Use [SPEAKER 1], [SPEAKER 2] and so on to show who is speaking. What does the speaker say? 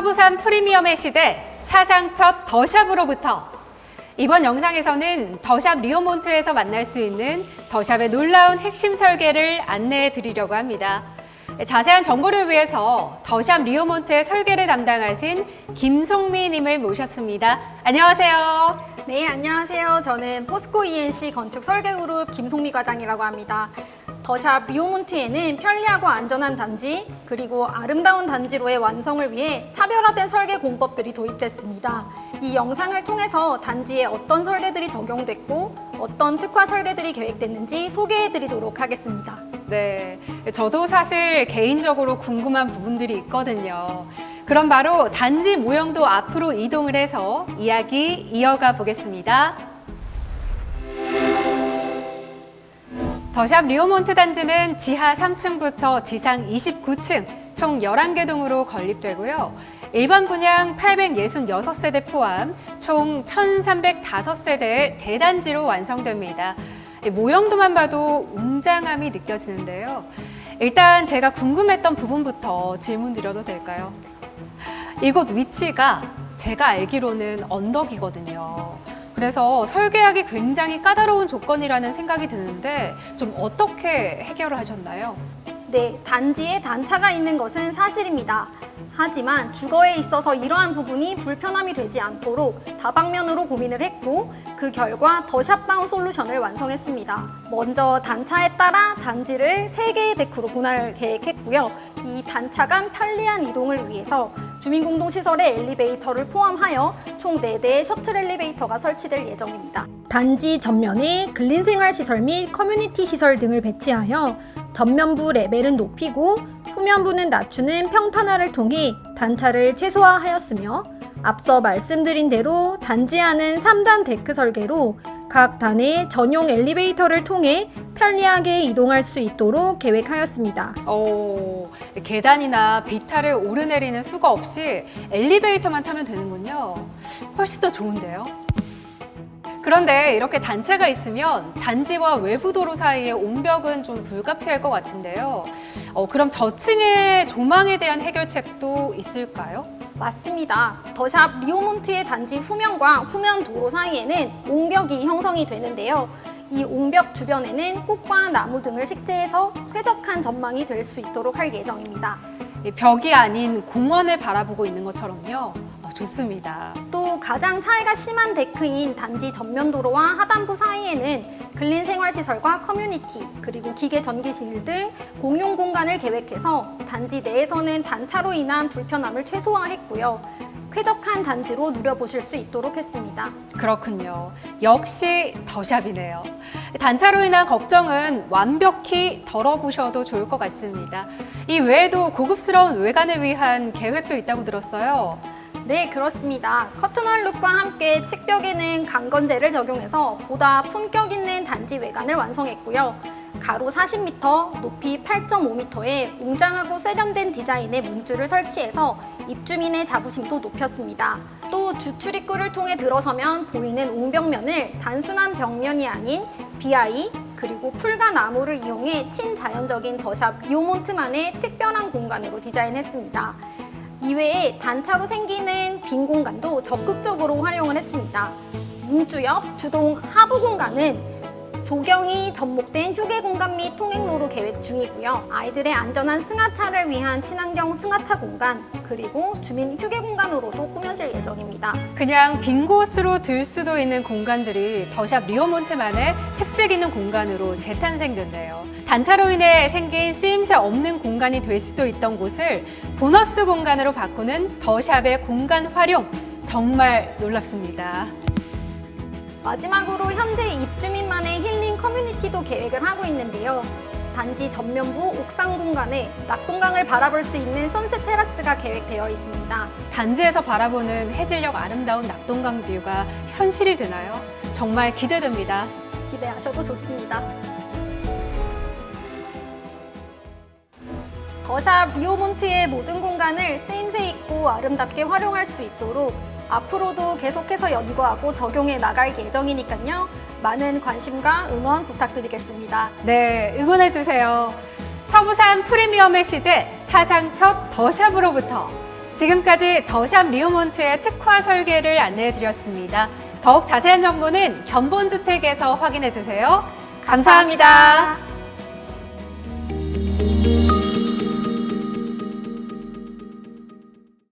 [SPEAKER 1] 서부산 프리미엄의 시대 사상 첫 더샵으로부터 이번 영상에서는 더샵 리오몬트에서 만날 수 있는 더샵의 놀라운 핵심 설계를 안내해 드리려고 합니다. 자세한 정보를 위해서 더샵 리오몬트의 설계를 담당하신 김송미님을 모셨습니다. 안녕하세요.
[SPEAKER 2] 네, 안녕하세요. 저는 포스코 ENC 건축 설계 그룹 김송미 과장이라고 합니다. 더샵 리오몬트에는 편리하고 안전한 단지, 그리고 아름다운 단지로의 완성을 위해 차별화된 설계 공법들이 도입됐습니다. 이 영상을 통해서 단지에 어떤 설계들이 적용됐고 어떤 특화 설계들이 계획됐는지 소개해 드리도록 하겠습니다.
[SPEAKER 1] 네, 저도 사실 개인적으로 궁금한 부분들이 있거든요. 그럼 바로 단지 모형도 앞으로 이동을 해서 이야기 이어가 보겠습니다. 더샵 리오몬트 단지는 지하 3층부터 지상 29층 총 11개 동으로 건립되고요. 일반 분양 866세대 포함 총 1,305세대의 대단지로 완성됩니다. 모형도만 봐도 웅장함이 느껴지는데요. 일단 제가 궁금했던 부분부터 질문 드려도 될까요? 이곳 위치가 제가 알기로는 언덕이거든요. 그래서 설계하기 굉장히 까다로운 조건이라는 생각이 드는데 좀 어떻게 해결을 하셨나요?
[SPEAKER 2] 네, 단지에 단차가 있는 것은 사실입니다. 하지만 주거에 있어서 이러한 부분이 불편함이 되지 않도록 다방면으로 고민을 했고 그 결과 더 샵다운 솔루션을 완성했습니다. 먼저 단차에 따라 단지를 세개의 데크로 분할 계획했고요. 이 단차 간 편리한 이동을 위해서 주민공동시설의 엘리베이터를 포함하여 총 4대의 셔틀 엘리베이터가 설치될 예정입니다. 단지 전면에 근린생활시설 및 커뮤니티 시설 등을 배치하여 전면부 레벨은 높이고 후면부는 낮추는 평탄화를 통해 단차를 최소화하였으며 앞서 말씀드린 대로 단지 안은 3단 데크 설계로 각 단에 전용 엘리베이터를 통해 편리하게 이동할 수 있도록 계획하였습니다.
[SPEAKER 1] 오, 계단이나 비탈을 오르내리는 수가 없이 엘리베이터만 타면 되는군요. 훨씬 더 좋은데요? 그런데 이렇게 단차가 있으면 단지와 외부 도로 사이의 옹벽은 좀 불가피할 것 같은데요. 어, 그럼 저층의 조망에 대한 해결책도 있을까요?
[SPEAKER 2] 맞습니다. 더샵 리오몬트의 단지 후면과 후면 도로 사이에는 옹벽이 형성이 되는데요. 이 옹벽 주변에는 꽃과 나무 등을 식재해서 쾌적한 전망이 될 수 있도록 할 예정입니다.
[SPEAKER 1] 이 벽이 아닌 공원을 바라보고 있는 것처럼요. 어, 좋습니다.
[SPEAKER 2] 또 가장 차이가 심한 데크인 단지 전면 도로와 하단부 사이에는 근린 생활시설과 커뮤니티 그리고 기계 전기실 등 공용 공간을 계획해서 단지 내에서는 단차로 인한 불편함을 최소화했고요. 쾌적한 단지로 누려보실 수 있도록 했습니다.
[SPEAKER 1] 그렇군요. 역시 더샵이네요. 단차로 인한 걱정은 완벽히 덜어보셔도 좋을 것 같습니다. 이 외에도 고급스러운 외관을 위한 계획도 있다고 들었어요.
[SPEAKER 2] 네, 그렇습니다. 커튼홀 룩과 함께 측벽에는 강건재를 적용해서 보다 품격 있는 단지 외관을 완성했고요. 가로 40m, 높이 8.5m의 웅장하고 세련된 디자인의 문줄을 설치해서 입주민의 자부심도 높였습니다. 또 주출입구를 통해 들어서면 보이는 옹벽면을 단순한 벽면이 아닌 BI 그리고 풀과 나무를 이용해 친자연적인 더샵 리오몬트만의 특별한 공간으로 디자인했습니다. 이외에 단차로 생기는 빈 공간도 적극적으로 활용을 했습니다. 문주 옆 주동 하부 공간은 조경이 접목된 휴게 공간 및 통행로로 계획 중이고요. 아이들의 안전한 승하차를 위한 친환경 승하차 공간, 그리고 주민 휴게 공간으로도 꾸며질 예정입니다.
[SPEAKER 1] 그냥 빈 곳으로 들 수도 있는 공간들이 더샵 리오몬트만의 특색 있는 공간으로 재탄생됐네요. 단차로 인해 생긴 쓰임새 없는 공간이 될 수도 있던 곳을 보너스 공간으로 바꾸는 더샵의 공간 활용 정말 놀랍습니다.
[SPEAKER 2] 마지막으로 현재 입주민만의 힐링 커뮤니티도 계획을 하고 있는데요. 단지 전면부 옥상 공간에 낙동강을 바라볼 수 있는 선셋 테라스가 계획되어 있습니다.
[SPEAKER 1] 단지에서 바라보는 해질녘 아름다운 낙동강 뷰가 현실이 되나요? 정말 기대됩니다.
[SPEAKER 2] 기대하셔도 좋습니다. 더샵 리오몬트의 모든 공간을 쓰임새 있고 아름답게 활용할 수 있도록 앞으로도 계속해서 연구하고 적용해 나갈 예정이니까요. 많은 관심과 응원 부탁드리겠습니다.
[SPEAKER 1] 네, 응원해 주세요. 서부산 프리미엄의 시대 사상 첫 더샵으로부터 지금까지 더샵 리오몬트의 특화 설계를 안내해 드렸습니다. 더욱 자세한 정보는 견본주택에서 확인해 주세요. 감사합니다.